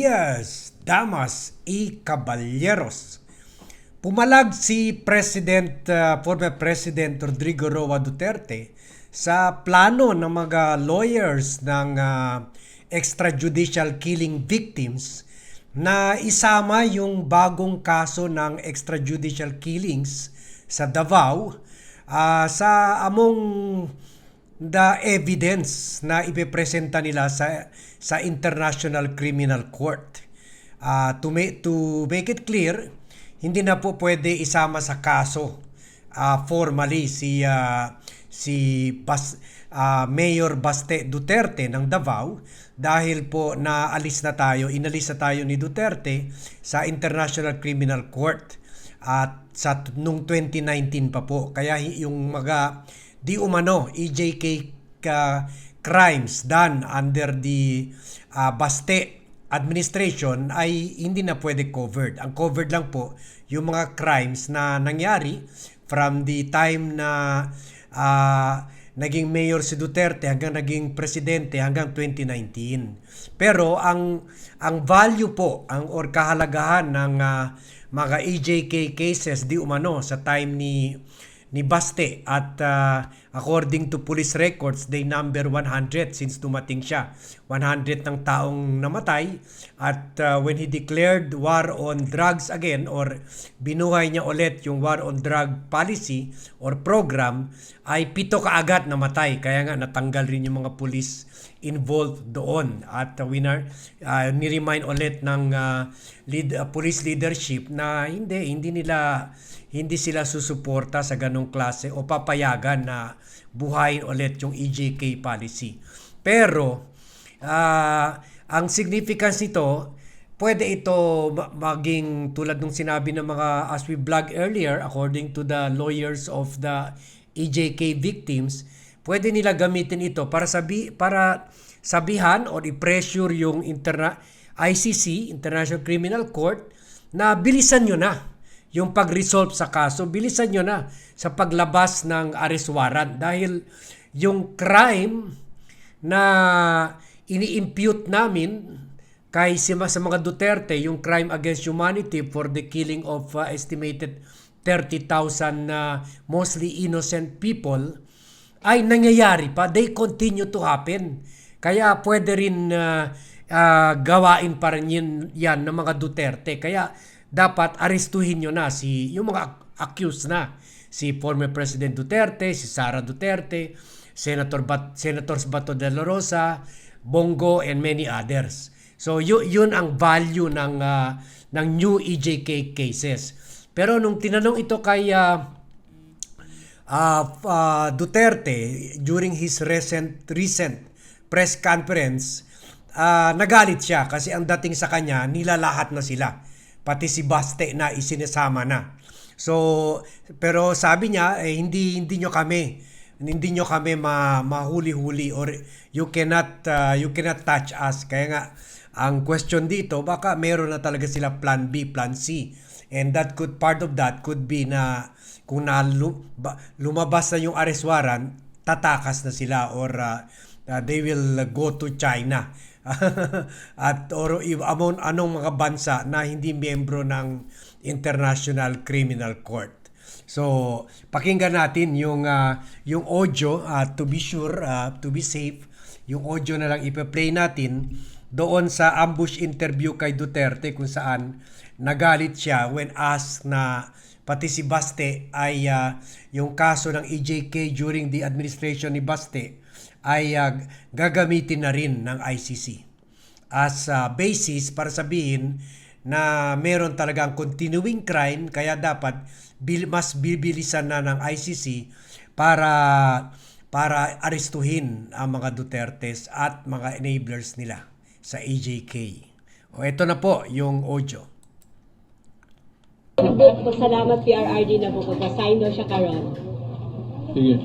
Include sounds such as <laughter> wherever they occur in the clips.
Dias, damas y caballeros. Pumalag si President, uh, former President Rodrigo Roa Duterte sa plano ng mga lawyers ng uh, extrajudicial killing victims na isama yung bagong kaso ng extrajudicial killings sa Davao ah, sa among the evidence na ipepresenta nila sa sa International Criminal Court. Ah, to, make, to make it clear, hindi na po pwede isama sa kaso ah, formally si ah, si Bas, ah, Mayor Baste Duterte ng Davao dahil po naalis na tayo, inalis na tayo ni Duterte sa International Criminal Court at sa nung 2019 pa po. Kaya yung mga di umano EJK ka crimes done under the ah, Baste administration ay hindi na pwede covered. Ang covered lang po yung mga crimes na nangyari from the time na ah, naging mayor si Duterte hanggang naging presidente hanggang 2019. Pero ang ang value po, ang or kahalagahan ng ah, mga EJK cases di umano sa time ni ni Baste at ah, according to police records they number 100 since dumating siya. 100 ng taong namatay at ah, when he declared war on drugs again or binuhay niya ulit yung war on drug policy or program ay pito kaagad namatay. Kaya nga natanggal rin yung mga police involved doon. At uh, winner uh, ni-remind ulit ng ah, lead, ah, police leadership na hindi hindi nila hindi sila susuporta sa ganong klase o papayagan na buhayin ulit yung EJK policy. Pero ah, ang significance nito pwede ito ma- maging tulad ng sinabi ng mga as we blog earlier according to the lawyers of the EJK victims pwede nila gamitin ito para sabi para sabihan or i-pressure yung interna ICC International Criminal Court na bilisan nyo na yung pag-resolve sa kaso bilisan nyo na sa paglabas ng arrest warrant. Dahil yung crime na ini-impute namin kay si sa mga Duterte yung crime against humanity for the killing of uh, estimated 30,000 na mostly innocent people ay nangyayari pa. They continue to happen. Kaya pwede rin uh, uh, gawain pa rin yan ng mga Duterte. Kaya dapat arestuhin nyo na si yung mga accused na si former President Duterte, si Sara Duterte, Senator Bat Senators Bato de la Rosa, Bongo and many others. So yu- yun ang value ng ah, ng new EJK cases. Pero nung tinanong ito kay ah, ah, ah, Duterte during his recent recent press conference, ah, nagalit siya kasi ang dating sa kanya nilalahat na sila. Pati si Baste na isinesama na. So, pero sabi niya eh, hindi hindi nyo kami hindi nyo kami ma, mahuli-huli or you cannot ah, you cannot touch us. Kaya nga ang question dito baka meron na talaga sila plan B, plan C. And that could part of that could be na kung na lu- ba- lumabas na yung arrest warrant, tatakas na sila or uh, uh, they will go to China. <laughs> At or among anong mga bansa na hindi miyembro ng International Criminal Court. So, pakinggan natin yung ah, yung audio ah, to be sure, ah, to be safe. Yung audio na lang ipe-play natin doon sa ambush interview kay Duterte kung saan nagalit siya when asked na pati si Baste ay ah, yung kaso ng EJK during the administration ni Baste ay ah, gagamitin na rin ng ICC as a basis para sabihin na meron talagang continuing crime kaya dapat bil, mas bibilisan na ng ICC para para arestuhin ang mga Dutertes at mga enablers nila sa AJK. O ito na po yung audio. Ko salamat PRRD na po ko sign daw siya karon. Sige.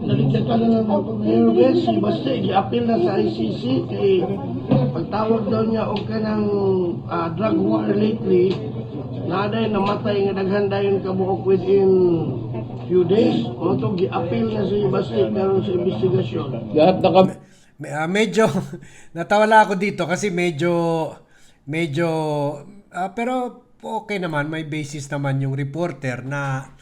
Naligyan ka na ng Mayor Wes, basta i-appeal na sa ICC kay pagtawag daw niya og kanang ah, drug war lately na day namatay nga daghan dayon kabuok within few days mo to gi-appeal na sa basta karon sa investigasyon. Lahat na kami. Ah, medyo <laughs> natawala ako dito kasi medyo medyo ah, pero okay naman may basis naman yung reporter na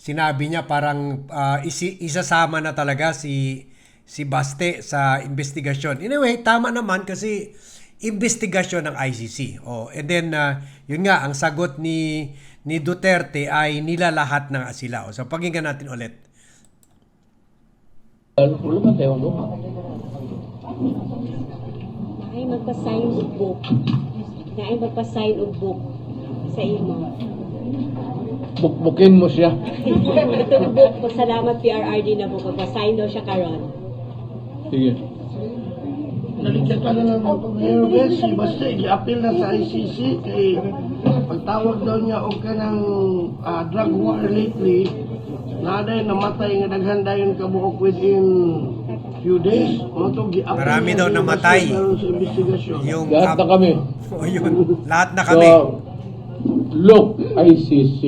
sinabi niya parang ah, isi, isasama na talaga si si Baste sa investigasyon. Anyway, tama naman kasi investigasyon ng ICC. Oh, and then ah, yun nga ang sagot ni ni Duterte ay nilalahat ng sila. Oh, so pakinggan natin ulit. Ay magpa-sign og book. Na ay magpa-sign og book sa imo. Bukbukin mo siya. Itong book, pasalamat PRRD na book. Magpa-sign daw siya karon. Sige. Naligyan ka na lang ng Mayor Bessie, basta i-appeal na sa ICC kay pagtawag daw niya og kanang ah, drug war lately na day namatay nga daghan dayon kabuok within few days gi-appeal Marami daw namatay. Yung Lahat na kami. <laughs> Oh, yun. Lahat na kami. So, look, ICC.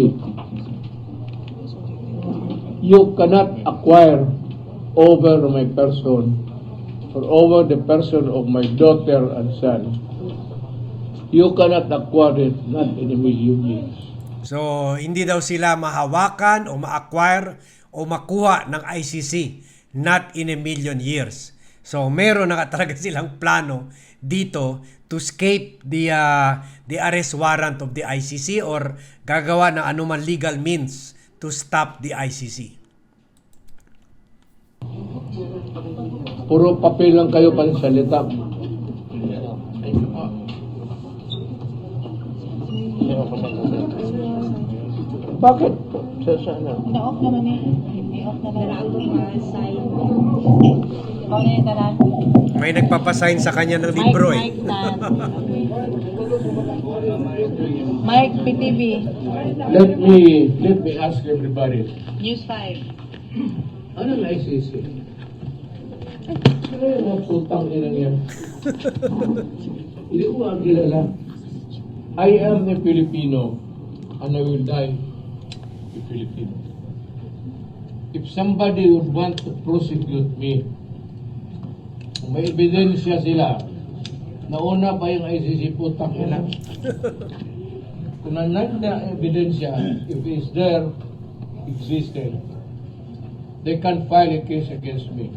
You cannot acquire over my person or over the person of my daughter and son. You cannot acquire it not in a million years. So, hindi daw sila mahawakan o ma-acquire o makuha ng ICC not in a million years. So, meron na talaga silang plano dito to escape the uh, the arrest warrant of the ICC or gagawa ng anuman legal means to stop the ICC. Puro papel lang kayo pansalita. Bakit? Sa sana? Na-off naman eh. I-off na lang. Naraan May nagpapasign sa kanya ng libro eh. Mike, tan. Mike, PTV. Let me, let me ask everybody. News 5. Ano na ICC? Sino yung mga putang yan? Hindi ko nga kilala. I am a Filipino and I will die a Filipino. If somebody would want to prosecute me, may ebidensya sila, nauna pa yung ICC putang ina. Kung nandun na ebidensya, if it's there, existed, they can file a case against me.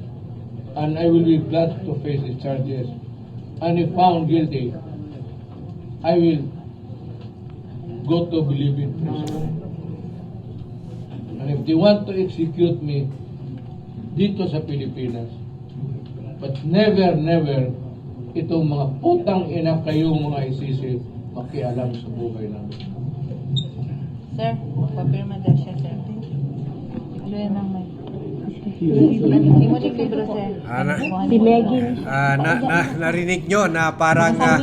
And I will be glad to face the charges. And if found guilty, I will go to believe in prison. And if they want to execute me dito sa Pilipinas, but never, never, itong mga putang ina kayong mga isisi makialam sa buhay namin. Sir, papirma daw siya, sir. Ano yan ang libro, sir. Ah, na- Si Meggy. Ah, na, na, narinig nyo na parang ah,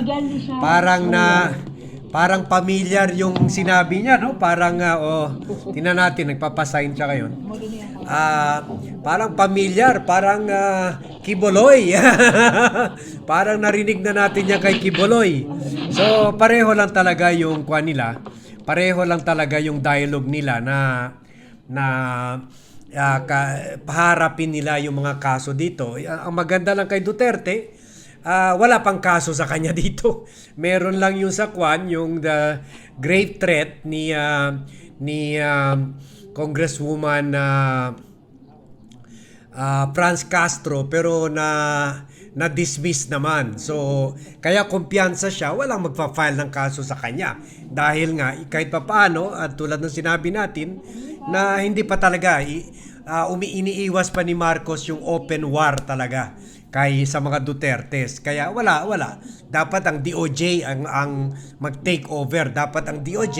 parang na parang familiar yung sinabi niya no parang ah, oh tingnan natin nagpapasign siya ngayon ah parang familiar parang ah, Kiboloy <laughs> parang narinig na natin niya kay Kiboloy so pareho lang talaga yung kwan nila pareho lang talaga yung dialogue nila na na ah, ka, paharapin nila yung mga kaso dito. Ah, Ang maganda lang kay Duterte, ah, wala pang kaso sa kanya <laughs> dito. Meron lang yung sa Kwan, yung the grave threat ni ah, ni ah, Congresswoman ah, ah, Franz Castro pero na na dismiss naman. So, kaya kumpiyansa siya, walang magpa-file ng kaso sa kanya. Dahil nga, kahit pa paano, at tulad ng sinabi natin, na hindi pa talaga, i, ah, umi iniiwas pa ni Marcos yung open war talaga kay sa mga Dutertes. Kaya wala, wala. Dapat ang DOJ ang ang mag-take over. Dapat ang DOJ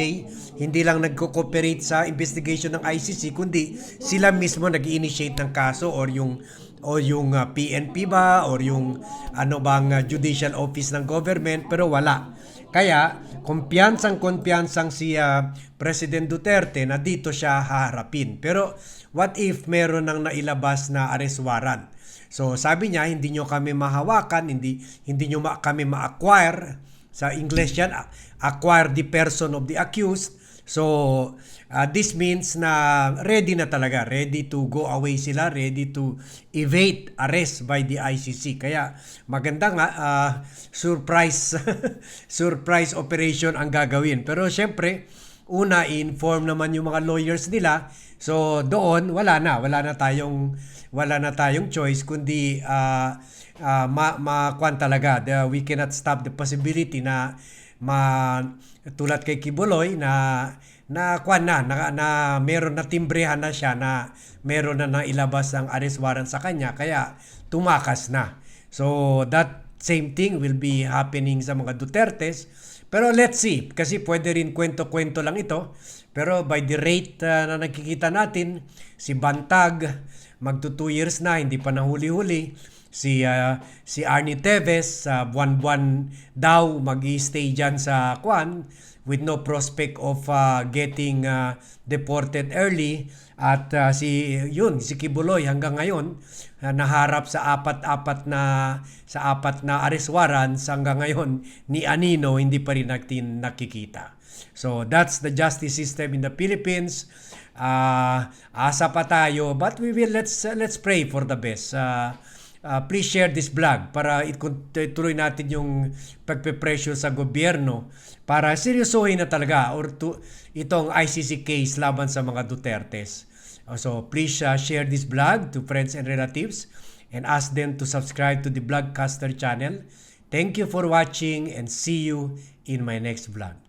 hindi lang nagko-cooperate sa investigation ng ICC kundi sila mismo nag-initiate ng kaso or yung o yung ah, PNP ba or yung ano bang ah, judicial office ng government pero wala. Kaya kumpiyansang kumpiyansang si ah, President Duterte na dito siya haharapin. Pero what if meron nang nailabas na arrest warrant? So sabi niya hindi nyo kami mahawakan, hindi hindi nyo ma- kami ma-acquire sa English yan, acquire the person of the accused. So, uh, this means na ready na talaga, ready to go away sila, ready to evade arrest by the ICC. Kaya maganda nga uh, surprise <laughs> surprise operation ang gagawin. Pero syempre, una i-inform naman yung mga lawyers nila. So doon wala na, wala na tayong wala na tayong choice kundi uh, uh, ma makuan talaga. The, we cannot stop the possibility na ma tulad kay Kibuloy na na kwan na, na, na meron na timbrehan na siya na meron na nailabas ang arrest warrant sa kanya kaya tumakas na. So that same thing will be happening sa mga Dutertes. Pero let's see, kasi pwede rin kwento-kwento lang ito. Pero by the rate uh, na nakikita natin, si Bantag, magto 2 years na, hindi pa nahuli-huli. Si, uh, si Arnie Teves, uh, buwan-buwan daw mag-stay dyan sa Kwan with no prospect of uh, getting uh, deported early. At uh, si yun si Kibuloy hanggang ngayon uh, naharap sa apat-apat na sa apat na arrest warrants hanggang ngayon ni Anino hindi pa rin natin nakikita. So that's the justice system in the Philippines. Uh, asa pa tayo but we will let's uh, let's pray for the best. Uh, uh, please share this vlog para ituloy natin yung pagpe-pressure sa gobyerno para seryosohin na talaga or to, itong ICC case laban sa mga Dutertes. Uh, So please uh, share this vlog to friends and relatives and ask them to subscribe to the Vlogcaster channel. Thank you for watching and see you in my next vlog.